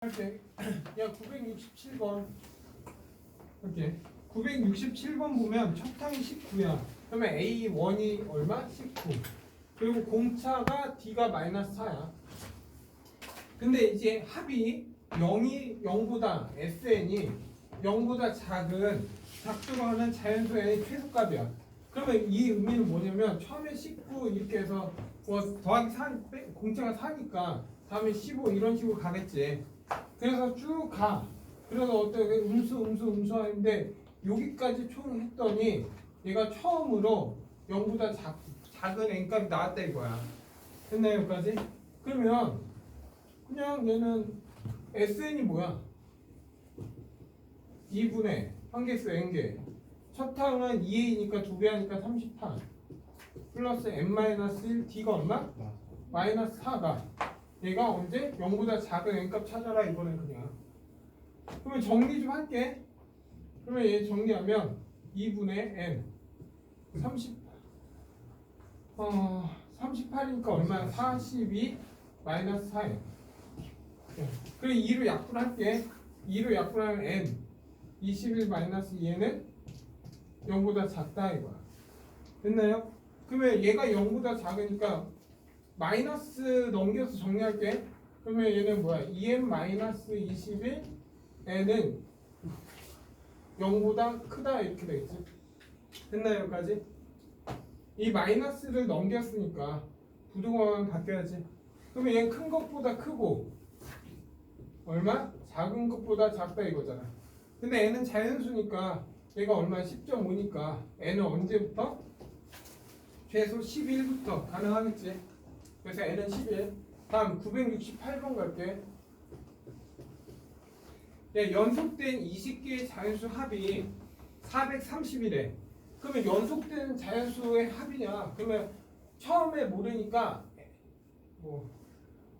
야 967번. 이렇게 967번 보면 첫 항이 19야. 그러면 A1이 얼마? 19. 그리고 공차가 D가 마이너스 4야. 근데 이제 합이 0이 0보다 SN이 0보다 작은 작도로 하는 자연수의 최소값이야. 그러면 이 의미는 뭐냐면 처음에 19 이렇게 해서 뭐 더하기 4 빼- 공차가 4니까 다음에 15 이런 식으로 가겠지. 그래서 쭉 가. 그래서 어떻게 음수 음수 음수 하는데 여기까지 총 했더니 얘가 처음으로 0보다 작, 작은 n값이 나왔다 이거야. 됐나요 여기까지? 그러면 그냥 얘는 sn이 뭐야? 2분의 한개수 n개. 첫 항은 2a니까 두배 하니까 38 플러스 n-1 d가 얼마? 마이너스 4가 얘가 언제? 0보다 작은 n값 찾아라 이거는 그냥. 그러면 정리 좀 할게. 그러면 얘 정리하면 2분의 n. 30 어, 38이니까 얼마야? 42 마이너스 4야 그래 2로 약분할게. 2로 약분하면 n. 21 마이너스 2n은 0보다 작다 이거야. 됐나요? 그러면 얘가 0보다 작으니까 마이너스 넘겨서 정리할게. 그러면 얘는 뭐야? 2n 마이너스 21 n은 0보다 크다 이렇게 되겠지. 됐나요 여기까지? 이 마이너스를 넘겼으니까 부등호만 바뀌어야지. 그러면 얘는 큰 것보다 크고 얼마? 작은 것보다 작다 이거잖아. 근데 n은 자연수니까 얘가 얼마? 10.5니까 n은 언제부터? 최소 11부터 가능하겠지. 그래서 n은 11. 다음 968번 갈게. 야, 연속된 20개의 자연수 합이 430이래. 그러면 연속된 자연수의 합이냐? 그러면 처음에 모르니까 뭐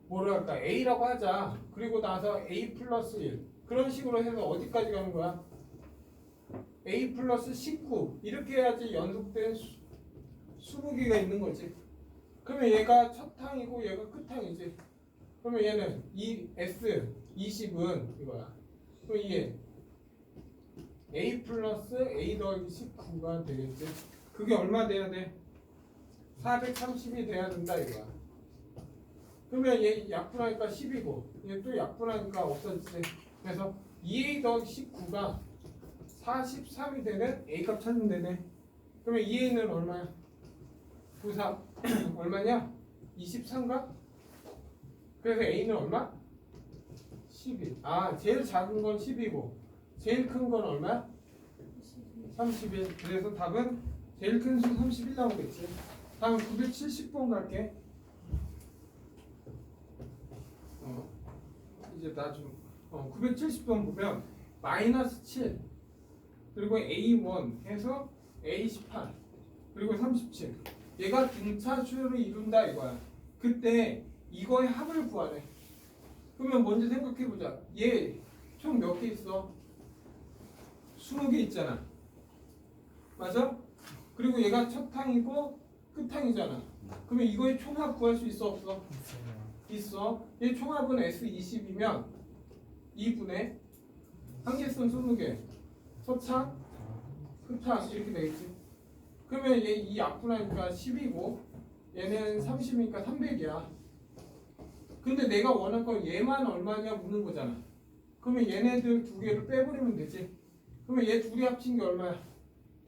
뭐라 할까? a라고 하자. 그리고 나서 a 플러스 1 그런 식으로 해서 어디까지 가는 거야? a 플러스 19 이렇게 해야지 연속된 수, 20개가 있는 거지. 그러면 얘가 첫 항이고 얘가 끝 항이지. 그러면 얘는 이 S 20은 이거야. 그럼 이게 A 플러스 A 더하기 19가 되겠지. 그게 얼마 돼야 돼? 430이 돼야 된다 이거야. 그러면 얘 약분하니까 10이고 얘 또 약분하니까 없어지지. 그래서 2A 더하기 19가 43이 되는 A 값 찾으면 되네. 그러면 2A는 얼마야? 94 얼마냐? 23가? 그래서 A는 얼마? 11. 아, 제일 작은 건 10이고 제일 큰 건 얼마? 31. 그래서 답은 제일 큰 수 31 나오겠지. 다음 970번 갈게. 어, 이제 나 좀, 어, 970번 보면 마이너스 7 그리고 A1 해서 A18 그리고 37 얘가 등차수를 이룬다 이거야. 그때 이거의 합을 구하래. 그러면 먼저 생각해 보자. 얘 총 몇 개 있어? 20개 있잖아. 맞아? 그리고 얘가 첫 항이고 끝 항이잖아. 그러면 이거의 총합 구할 수 있어 없어? 있어. 얘 총합은 S20이면 2분의 한 개수는 20개. 첫항, 끝항 이렇게 되겠지. 그러면 얘이 약분하니까 10이고 얘는 30이니까 300이야. 근데 내가 원할 건 얘만 얼마냐 묻는 거잖아. 그러면 얘네들 두 개를 빼버리면 되지. 그러면 얘 둘이 합친 게 얼마야?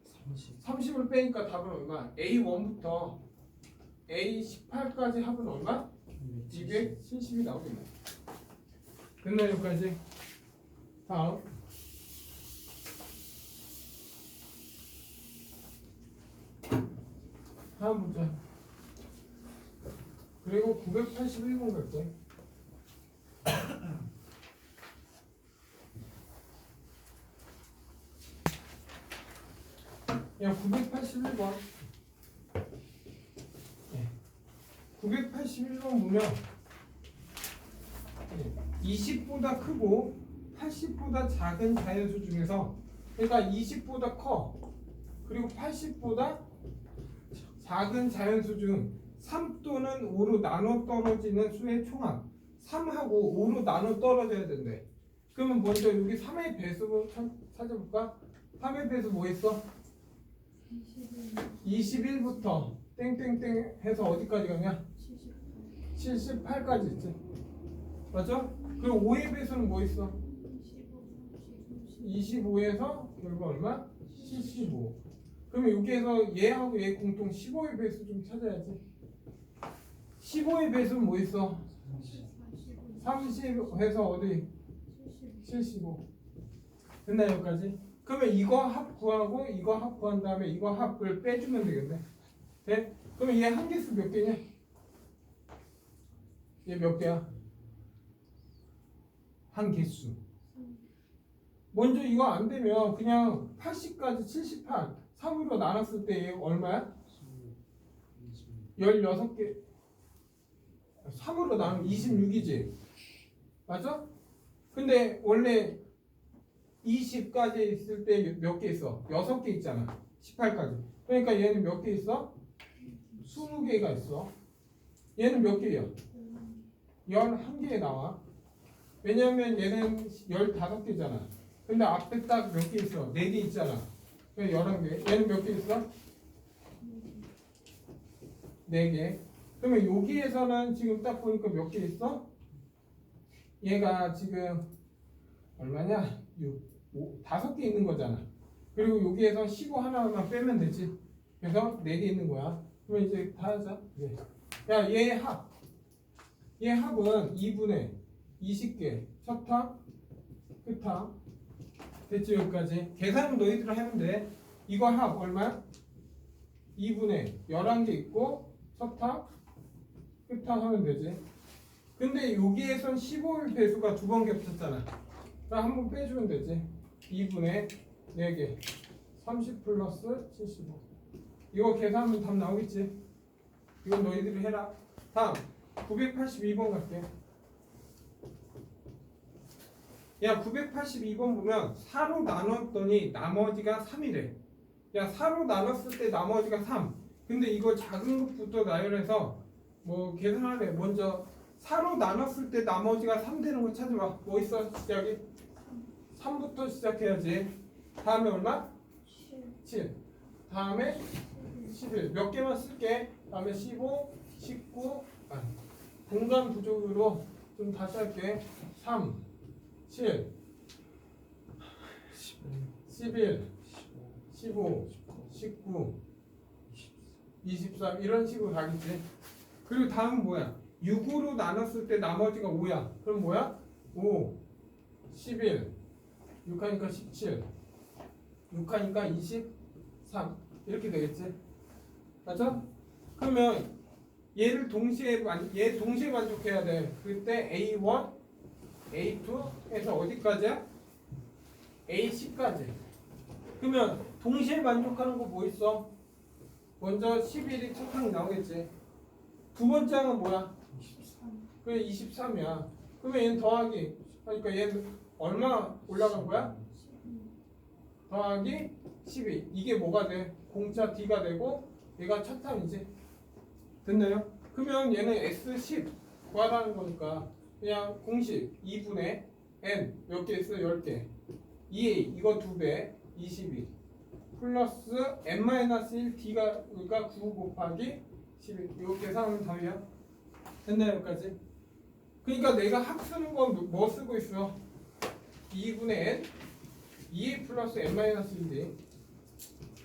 30 30을 빼니까 답은 얼마? A1부터 A18까지 합은 얼마? 270이 나오겠네. 됐나 여기까지? 다음. 다음 문제. 그리고 981번 갈게. 야, 981번. 981번 보면 20보다 크고 80보다 작은 자연수 중에서 그러니까 20보다 커 그리고 80보다 작은 자연수 중 3 또는 5로 나눠 떨어지는 수의 총합 3하고 5로 나눠 떨어져야 된대. 그러면 먼저 여기 3의 배수 참- 찾아볼까? 3의 배수 뭐 있어? 21 부터 땡땡땡 해서 어디까지 가냐? 78까지 있지. 맞죠? 그리고 5의 배수는 뭐 있어? 25에서 결국 얼마? 75. 그러면 여기에서 얘하고 얘 공통 15의 배수 좀 찾아야지. 15의 배수는 뭐 있어? 30 해서 어디? 75. 됐나 여기까지? 그러면 이거 합 구하고 이거 합 구한 다음에 이거 합을 빼주면 되겠네. 돼? 그러면 얘한 개수 몇 개냐? 얘 몇 개야? 한 개수. 먼저 이거 안 되면 그냥 80까지 78, 3으로 나눴을 때얘 얼마야? 16개. 3으로 나누면 26이지. 맞아? 근데 원래 20까지 있을 때 몇 개 있어? 6개 있잖아. 18까지. 그러니까 얘는 몇 개 있어? 20개가 있어. 얘는 몇 개야? 11개 나와. 왜냐면 얘는 15개잖아. 근데 앞에 딱 몇 개 있어? 4개 있잖아. 그러니까 11개. 얘는 몇 개 있어? 4개. 그러면 여기에서는 지금 딱 보니까 몇 개 있어? 얘가 지금 얼마냐? 6, 5, 5개 있는 거잖아. 그리고 여기에서 15 하나만 빼면 되지. 그래서 4개 있는 거야. 그러면 이제 다 하자. 네. 야, 얘 합. 얘 합은 2분의 20개. 첫 합, 끝 합. 됐지, 여기까지. 계산은 너희들 하면 돼. 이거 합 얼마야? 2분의 11개 있고, 첫 합, 끝합 하면 되지. 근데 여기에선 15일 배수가 두 번 겹쳤잖아. 그럼 한번 빼주면 되지. 2분의 4개. 30 플러스 75. 이거 계산하면 답 나오겠지? 이건 너희들이 해라. 다음 982번 갈게. 야 982번 보면 4로 나눴더니 나머지가 3이래. 야 4로 나눴을 때 나머지가 3. 근데 이거 작은 것부터 나열해서 뭐 계산하래. 먼저 4로 나눴을 때 나머지가 3 되는 거 찾아봐. 뭐 있어 시작이? 3부터 시작해야지. 다음에 얼마? 7. 다음에 11. 몇 개만 쓸게. 다음에 15, 19. 아, 공간 부족으로 좀 다시 할게. 3, 7, 11, 15, 19, 23 이런 식으로 가겠지. 그리고 다음 뭐야? 6으로 나눴을 때 나머지가 5야. 그럼 뭐야? 5, 11, 6하니까 17, 6하니까 23 이렇게 되겠지. 맞죠? 그러면 얘를 동시에 만, 얘 동시에 만족해야 돼. 그때 A1, A2에서 어디까지야? A10까지. 그러면 동시에 만족하는 거 뭐 있어? 먼저 11이 첫항 나오겠지. 두 번째 항은 뭐야? 그게 23이야. 그러면 얘는 더하기. 그러니까 얘는 얼마 올라간 거야? 더하기 12. 이게 뭐가 돼? 공차 D가 되고 얘가 첫 항이지. 됐나요? 그러면 얘는 S10 구하라는 거니까 그냥 공식 2분의 n 몇 개 있어? 10개. 2a 이거 2배 22 플러스 n-1 d가 그러니까 9 곱하기 11 이거 계산하면 답이야. 됐나요 여기까지? 그러니까 내가 합 쓰는 건 뭐 쓰고 있어? 2분의 n 2a 플러스 n-1d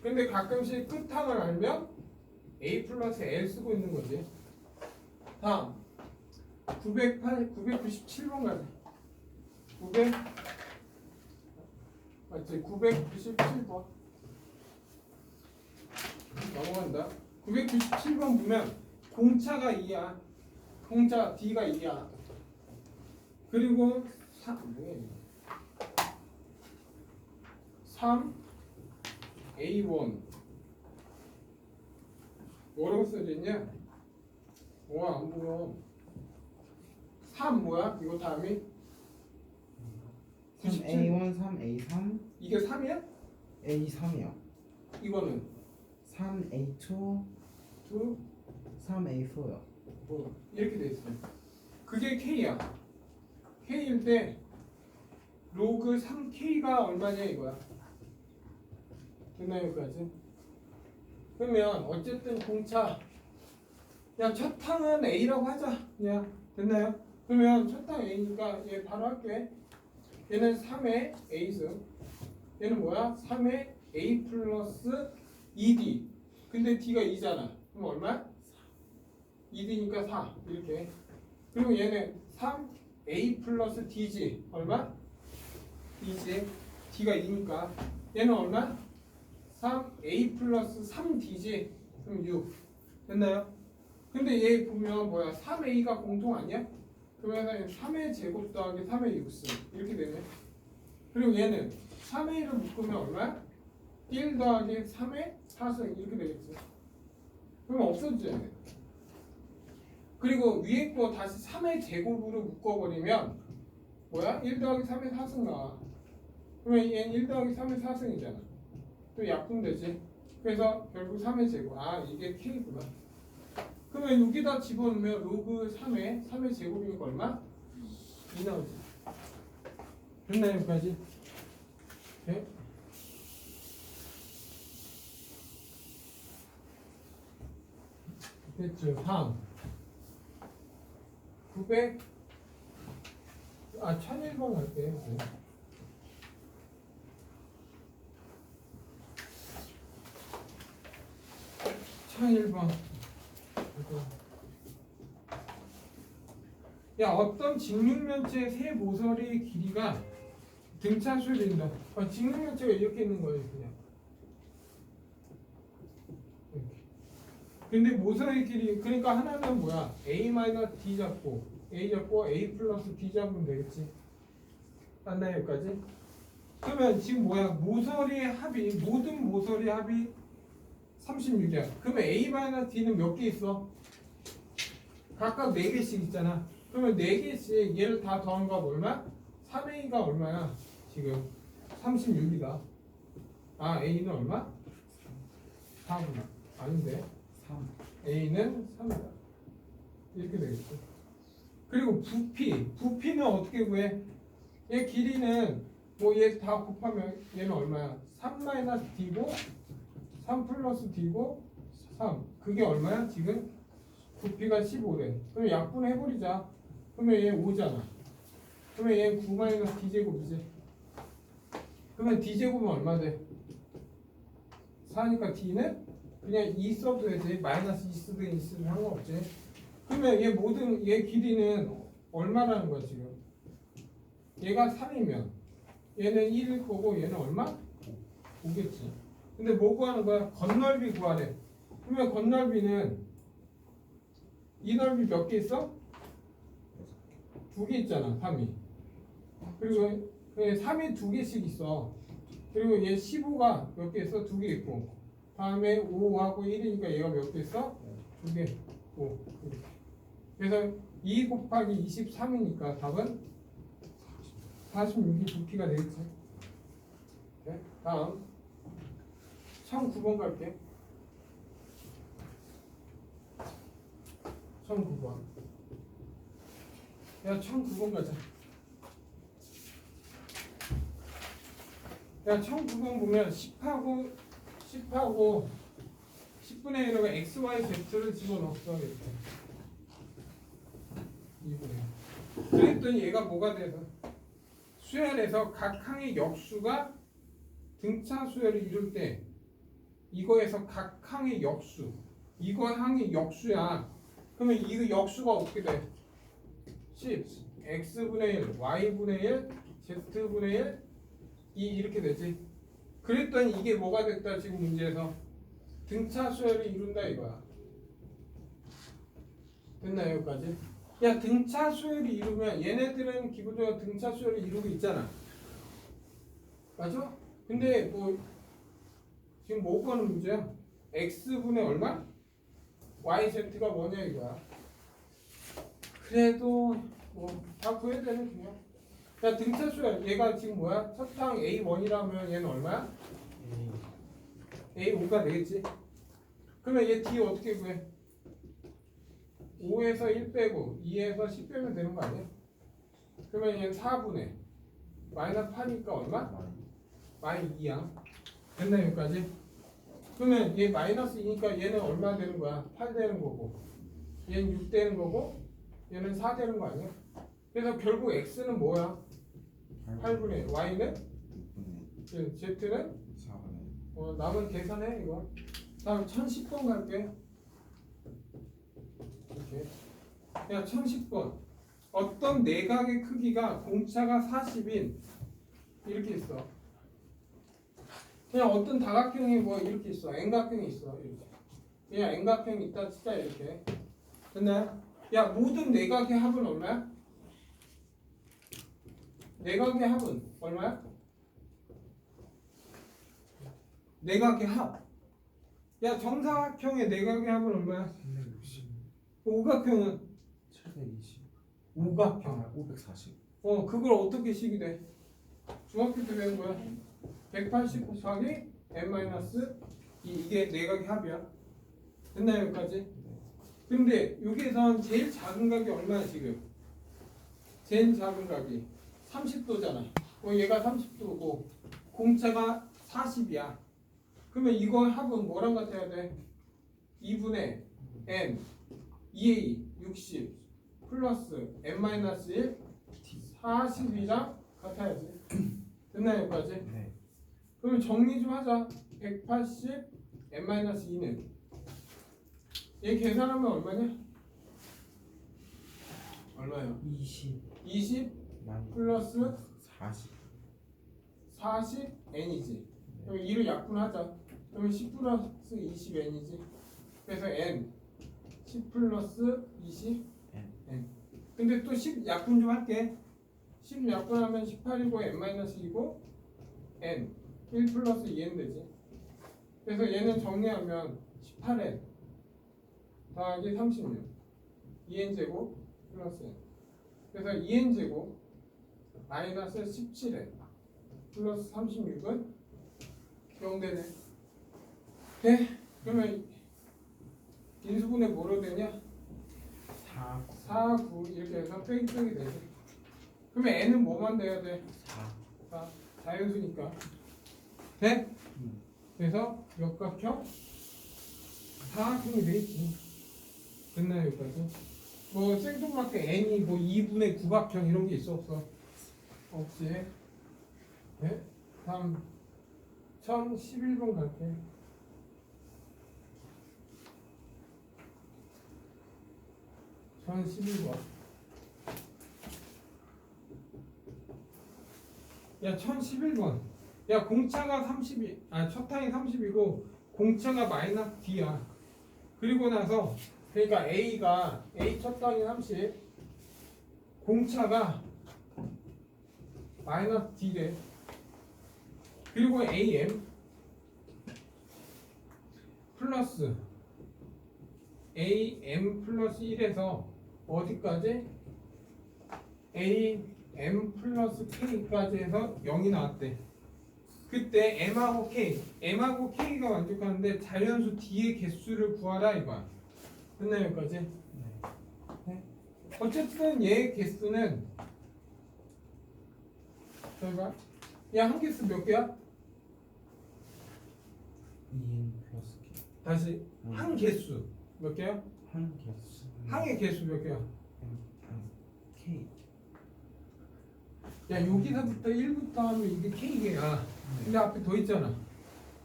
근데 가끔씩 끝항을 알면 a 플러스 l 쓰고 있는 거지. 다음 908, 997번 가자 900 맞지? 997번. 넘어간다. 997번 보면 공차가 2야 공차 D가 2야 그리고 3 3 A1 뭐라고 써져 있냐? 뭐야 안 보여 3 뭐야? 이거 다음이 97 3A1, 3A3, 이게 3이야? A3이요. 이거는 3A2, 2 3A4요. 뭐 이렇게 돼 있어 그게 K야. K일 때 로그 3K가 얼마냐 이거야. 됐나요 여기까지? 그러면 어쨌든 공차 야첫 탕은 A라고 하자. 야 됐나요? 그러면 첫탕 A니까 얘 바로 할게. 얘는 3의 A승. 얘는 뭐야? 3의 A 플러스 2D. 근데 D가 2잖아. 그럼 얼마? 2D니까 4. 이렇게. 그리고 얘는 3A 플러스 D지. 얼마? D지. D가 2니까. 얘는 얼마? 3A 플러스 3D지. 그럼 6. 됐나요? 근데 얘 보면 뭐야? 3A가 공통 아니야? 그러면 3의 제곱 더하기 3의 6승. 이렇게 되네. 그리고 얘는 3A를 묶으면 얼마야? 1 더하기 3의 4승. 이렇게 되겠지. 그럼 없어지잖아. 그리고 위에 거 다시 3의 제곱으로 묶어버리면 뭐야? 1 더하기 3의 4승 나와. 그러면 얘는 1 더하기 3의 4승이잖아. 또 약분되지. 그래서 결국 3의 제곱. 아 이게 K구나. 그러면 여기다 집어넣으면 로그 3의 3의 제곱이니까 얼마? 2 나오지. 됐나요 여기까지? 네? 됐죠. 다음. 900. 아, 1001번 할게요. 네. 천일 번 야, 어떤 직육면체의 세 모서리의 길이가 등차수를 인다. 어, 직육면체가 이렇게 있는 거예요, 그냥. 이렇게. 근데 모서리 길이 그러니까 하나는 뭐야? a 마이너스 d 잡고 a 잡고 a 플러스 d 잡으면 되겠지. 맞나요 여기까지? 그러면 지금 뭐야? 모서리의 합이 모든 모서리 합이 36이야. 그러면 a 마이너스 d는 몇 개 있어? 각각 4개씩 있잖아. 그러면 4개씩 얘를 다 더한 거 얼마? 3a가 얼마야? 지금 36이다. 아 a는 얼마? 4구나. 아닌데. 3 A는 3이다. 이렇게 되겠죠. 그리고 부피, 부피는 어떻게 구해? 얘 길이는 뭐 얘 다 곱하면 얘는 얼마야? 3 마이너스 D고 3 플러스 D고 3. 그게 얼마야? 지금 부피가 15래. 그럼 약분해 버리자. 그러면 얘 5잖아. 그러면 얘 9 마이너스 D제곱이지. 그러면 D제곱은 얼마 돼? 4니까 D는 그냥 2 써도 되지 마이너스 2 쓰든 2 쓰든 상관없지 그러면 얘 모든 얘 길이는 얼마라는 거야 지금 얘가 3이면 얘는 1일 거고 얘는 얼마? 5겠지 근데 뭐 구하는 거야? 건널비 구하래 그러면 건널비는 이 넓이 몇 개 있어? 두 개 있잖아 3이 그리고 3이 두 개씩 있어 그리고 얘 15가 몇 개 있어? 두 개 있고 다음에 5하고 1이니까 얘가 몇 개 있어? 두 개. 5. 이렇게. 그래서 2 곱하기 23이니까 답은 46이 부피가 되겠지. 네? 다음 1009번 갈게. 1009번. 야, 1009번 가자. 야, 1009번 보면 10하고 10하고 10분의 1하고 x, y, z를 집어넣었어 이렇게 2분의 그랬더니 얘가 뭐가 돼서 수열에서 각 항의 역수가 등차 수열을 이룰 때 이거에서 각 항의 역수 이거 항의 역수야 그러면 이 역수가 어떻게 돼? 10 x분의 1, y분의 1, z분의 1이 이렇게 되지 그랬더니 이게 뭐가 됐다 지금 문제에서 등차 수열을 이룬다 이거야. 됐나요 여기까지? 야 등차 수열을 이루면 얘네들은 기본적으로 등차 수열을 이루고 있잖아. 맞아? 근데 뭐 지금 뭐 구하는 문제야? x분의 얼마? yz가 뭐냐 이거야. 그래도 뭐다 구해야 되는 그냥. 야 등차 수열 얘가 지금 뭐야? 첫탕 a1이라면 얘는 얼마야? A5가 되겠지? 그러면 얘 D 어떻게 구해? 5에서 1 빼고 2에서 10 빼면 되는 거 아니야? 그러면 얘는 4분의 마이너스 8이니까 얼마? 마이 2야. 됐나 여기까지? 그러면 얘 마이너스 2니까 얘는 얼마 되는 거야? 8 되는 거고 얘는 6 되는 거고 얘는 4 되는 거 아니야? 그래서 결국 x는 뭐야? 8분의 y는? 예, z는? 4분의 어, 남은 계산해 이거. 다음 1010번 갈게. 이렇게. 야 1010번. 어떤 내각의 크기가 공차가 40인 이렇게 있어. 그냥 어떤 다각형이 뭐 이렇게 있어. N각형이 있어. 이렇게. 그냥 N각형이 있다 치자 이렇게. 됐나요? 야 모든 내각의 합은 얼마야? 내각의 합은 얼마야? 내각의 합. 야 정사각형의 내각의 합은 얼마야? 360 오각형은 720 오각형. 아 540 어 그걸 어떻게 식이 돼? 중학교 때 배운 거야. 180 곱하기 n 마이너스 이 이게 내각의 합이야. 됐나요 여기까지? 근데 여기에선 제일 작은 각이 얼마야 지금? 제일 작은 각이 30도잖아. 어 얘가 30도고 공차가 40이야. 그러면 이거 합은 뭐랑 같아야 돼? 2분의 n 2a 60 플러스 n 마이너스 1 40이랑 같아야지. 됐나요 여기까지? 네 그러면 정리 좀 하자. 180 n 마이너스 2는 얘 계산하면 얼마냐? 얼마요? 20 20 많이 플러스 40 40 n이지. 그럼 2를 약분하자. 그러면 10 플러스 20 n이지. 그래서 n 10 플러스 20 N. n. 근데 또 10 약분 좀 할게. 10 약분하면 18이고 n 마이너스 2고 n 1 플러스 2n 되지. 그래서 얘는 정리하면 18n 더하기 36 2n 제곱 플러스 n. 그래서 2n 제곱 마이너스 17n 플러스 36은 0 되네. 네? 그러면 인수분해 뭐로 되냐? 4 4, 9 이렇게 해서 빼기 빼기 되지. 그러면 n은 뭐만 돼야 돼? 4 자, 자연수니까. 돼? 음. 그래서 역각형 사각형이 되겠지. 됐나요 여기까지? 뭐 생뚱맞게 n이 뭐 2분의 구각형 이런 게 있어 없어? 없지. 네? 다음 1011번 갈게. 천 11번. 야, 1011번. 야, 공차가 30이, 아, 첫 항이 30이고, 공차가 마이너스 D야. 그리고 나서, 그러니까 A가, A 첫 항이 30, 공차가 마이너스 D래. 그리고 AM 플러스 AM 플러스 1에서 어디까지? AM 플러스 K까지 해서 0이 나왔대. 그때 M하고 K, M하고 K가 만족하는데 자연수 D의 개수를 구하라 이거야. 됐나요 여기까지? 네. 어쨌든 얘의 개수는 저희가 야한 개수 몇 개야? 2N 플러스 K 다시 음. 한 개수 몇 개야? 한 개수 항의 개수 몇 개야? M, M, K 야 여기서부터 1부터 하면 이게 K개야. 근데 앞에 더 있잖아.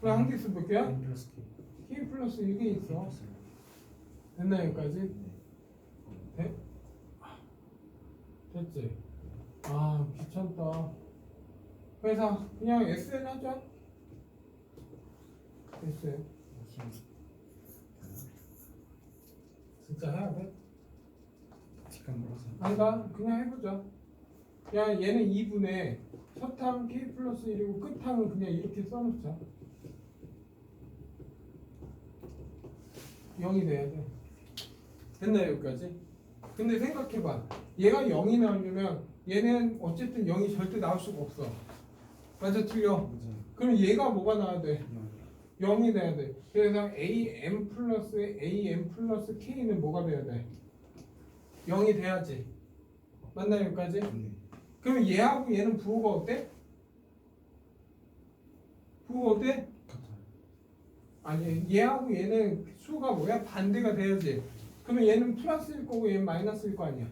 그럼 한 개수 몇 개야? 플러스 K K 플러스 이게 있어. 됐나 여기까지? 돼? 됐지? 아 귀찮다. 그래서 그냥 SN 하자. SN. 진짜 해야 돼? 직감 물어서 아니다. 그냥 해보자. 야 얘는 2분의 첫항 K 플러스 1이고 끝항은 그냥 이렇게 써놓자. 0이 돼야 돼. 됐나요 여기까지? 근데 생각해봐. 얘가 0이 나오려면 얘는 어쨌든 0이 절대 나올 수가 없어. 맞아 틀려. 그럼 얘가 뭐가 나와야 돼? 0 0이 돼야 돼. 그래서 AM 플러스 AM 플러스 K는 뭐가 돼야 돼? 0이 돼야지. 맞나요 여기까지? 네. 그러면 얘하고 얘는 부호가 어때? 부호가 어때? 아니 얘하고 얘는 수가 뭐야? 반대가 돼야지. 그러면 얘는 플러스일 거고 얘는 마이너스일 거 아니야.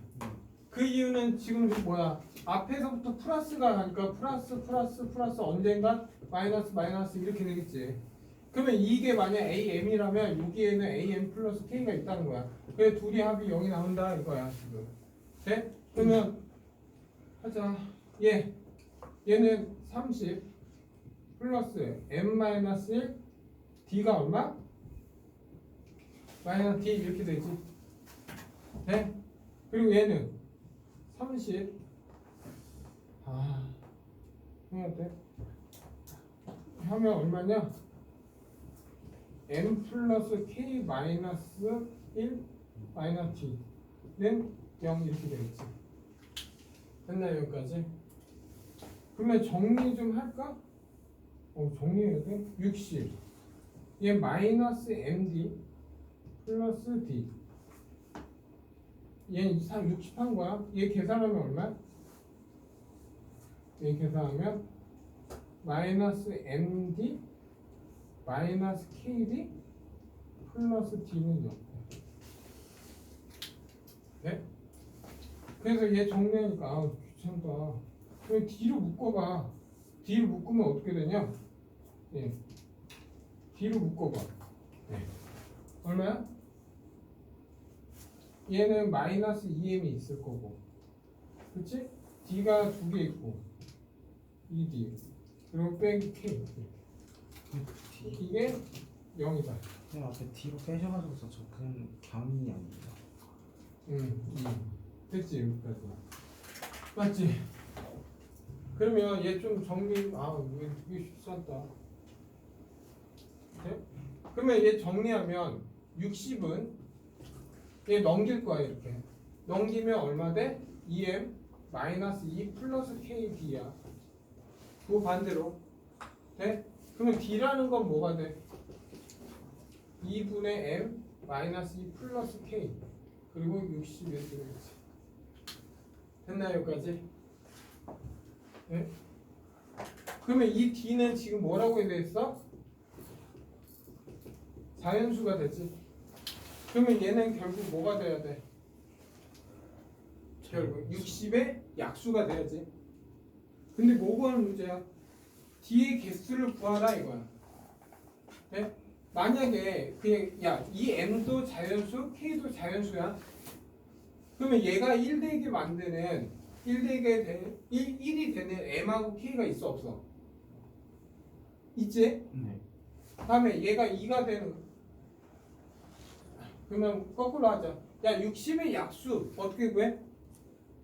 그 이유는 지금 뭐야? 앞에서부터 플러스가 가니까 플러스 플러스 플러스 언젠가 마이너스 마이너스 이렇게 되겠지. 그러면 이게 만약 AM이라면 여기에는 AM 플러스 K가 있다는 거야. 그래 둘이 합이 0이 나온다 이거야 지금. 돼? 그러면 하자. 얘 얘는 30 플러스 M 마이너스 1 D가 얼마? 마이너스 D 이렇게 되지. 돼? 그리고 얘는 30 아, 해야 돼. 하면 얼마냐? m 플러스 k 마이너스 1 마이너스 t는 0 이렇게 되겠지. 됐나요 여기까지? 그러면 정리 좀 할까? 어 정리해야 돼? 60. 얘 마이너스 md 플러스 d. 얘는 이상 60한 거야. 얘 계산하면 얼마? 얘 계산하면 마이너스 md 마이너스 kd 플러스 d는 0. 네? 그래서 얘 정리하니까 아 귀찮다. 그럼 d로 묶어봐. d로 묶으면 어떻게 되냐? 예. d로 묶어봐. 네. 얼마야? 얘는 마이너스 2m이 있을 거고 그치? d가 두 개 있고 2d 그리고 빼기 k 이게 0이다 그냥 앞에 뒤로 빼셔가지고 저 그냥 감이 아닙니다. 응 2. 됐지 여기까지 맞지? 그러면 얘 좀 정리 아왜 되게 쉽다 네? 그러면 얘 정리하면 60은 얘 넘길 거야 이렇게 넘기면 얼마 돼? 2m 마이너스 2 플러스 kd야 그 반대로 돼? 그러면 d라는 건 뭐가 돼? 2분의 m 마이너스 2 플러스 k 그리고 60 이렇게 되겠지 됐나요 여기까지? 네? 그러면 이 d는 지금 뭐라고 했어? 자연수가 되지 그러면 얘는 결국 뭐가 돼야 돼? 결국 60의 약수가 돼야지. 근데 뭐 구하는 문제야? D의 개수를 구하라 이거야. 네? 만약에 그냥 야 이 M도 자연수, K도 자연수야. 그러면 얘가 1 되게 만드는 1 되게 되는 1, 1이 되는 M하고 K가 있어 없어? 있지? 네. 다음에 얘가 2가 되는 그러면 거꾸로 하자. 야 60의 약수 어떻게 구해?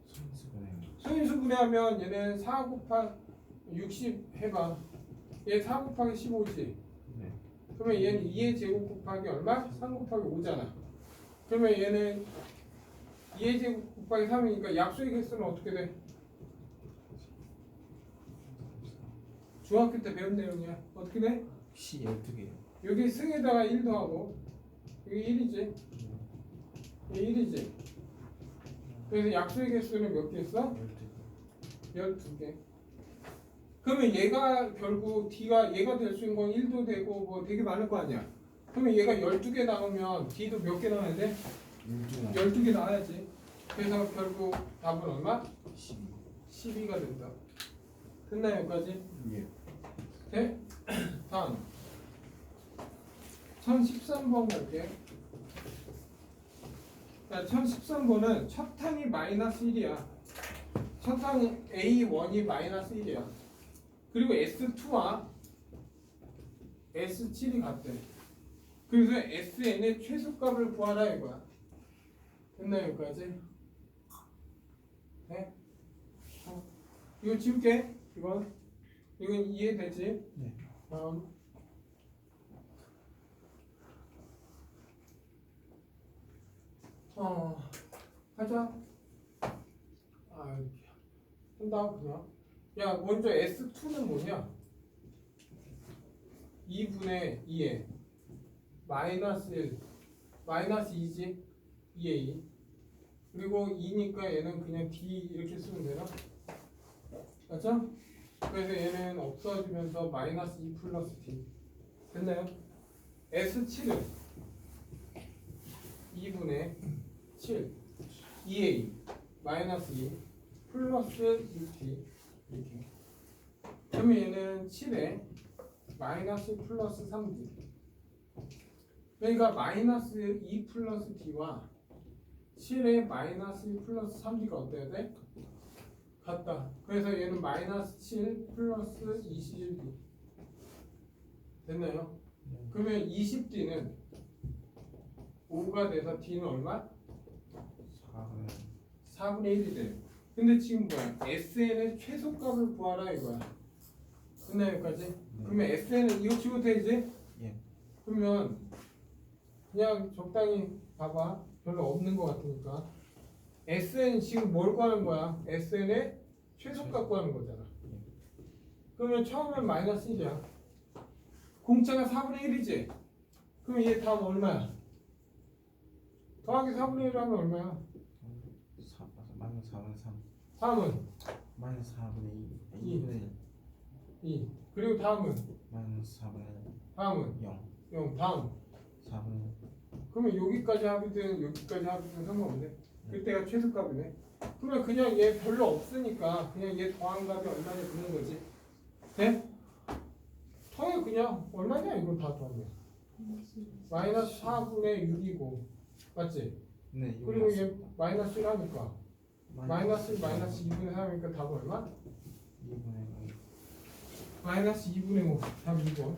선수분해요. 소인수 분해하면 얘는 4 곱하기 60 해봐. 얘 4 곱하기 15지. 네. 그러면 얘는 2의 제곱 곱하기 얼마? 3 곱하기 5잖아. 그러면 얘는 2의 제곱 곱하기 3이니까 약수의 개수는 어떻게 돼? 중학교 때 배운 내용이야. 어떻게 돼? C 12개요. 여기 승에다가 1 더하고 여기 1이지. 여기 1이지. 그래서 약수의 개수는 몇 개 있어? 12개. 12개. 그러면 얘가 결국 D가 얘가 될 수 있는 건 1도 되고 뭐 되게 많을 거 아니야. 그러면 얘가 12개 나오면 D도 몇 개 나와야 돼? 12개. 12개 나와야지. 그래서 결국 답은 얼마? 12. 12가 된다. 됐나요 여기까지? 예. 네? 다음 1013번 갈게 자, 1013번은 첫 항이 마이너스 1이야 첫 항이 A1이 마이너스 1이야 그리고 S2와 S7이 같대 그래서 SN의 최소값을 구하라 이거야 됐나요 여기까지? 네? 어, 이거 지울게 이건. 이건 이해되지? 네. 다음. 어 하자. 아 한다 그냥. 야 먼저 S2는 뭐냐? 2분의 2에 마이너스 1 마이너스 2지? 2에 2 그리고 2니까 얘는 그냥 D 이렇게 쓰면 되나? 맞죠? 그래서 얘는 없어지면서 마이너스 2 플러스 D 됐나요? S7은 2분의 7 2A 마이너스 2 플러스 6D 이렇게 그러면 얘는 7에 마이너스 플러스 3D 그러니까 마이너스 2 플러스 D와 7에 마이너스 2 플러스 3D가 어때야 돼? 같다 그래서 얘는 마이너스 7 플러스 21D 됐나요? 네. 그러면 20D는 5가 돼서 D는 얼마? 4분의 4분의 1이 돼요. 근데 지금 뭐야? SN의 최소값을 구하라 이거야. 끝나요 여기까지? 그러면 SN은 이거 치고 돼 이제? 예. 그러면 그냥 적당히 봐봐. 별로 없는 것 같으니까. SN 지금 뭘 구하는 거야? SN의 최소값 구하는 거잖아. 그러면 처음엔 마이너스 1이야. 공짜가 4분의 1이지? 그럼 얘 다음 얼마야? 더하기 4분의 1 하면 얼마야? 4 마이너스 4분의 3 다음은 마이너스 4분의 2 이. 2분의 1 2 그리고 다음은 마이너스 4분의 다음은 0 0 다음 4분의 그러면 여기까지 합이든 여기까지 합이든 상관없네. 그때가 최소값이네. 그러면 그냥 얘 별로 없으니까 그냥 얘 더한 값이 얼마냐 그런 거지. 돼? 더해 그냥 얼마냐? 이걸 다 더하면 마이너스 4분의 6이고. 맞지? 네 그리고 얘. 마이너스 1 하니까. 마이너스 1 마이너스 2분의 3이니까 답 얼마? 2분의 5 마이너스 2분의 5 답 2번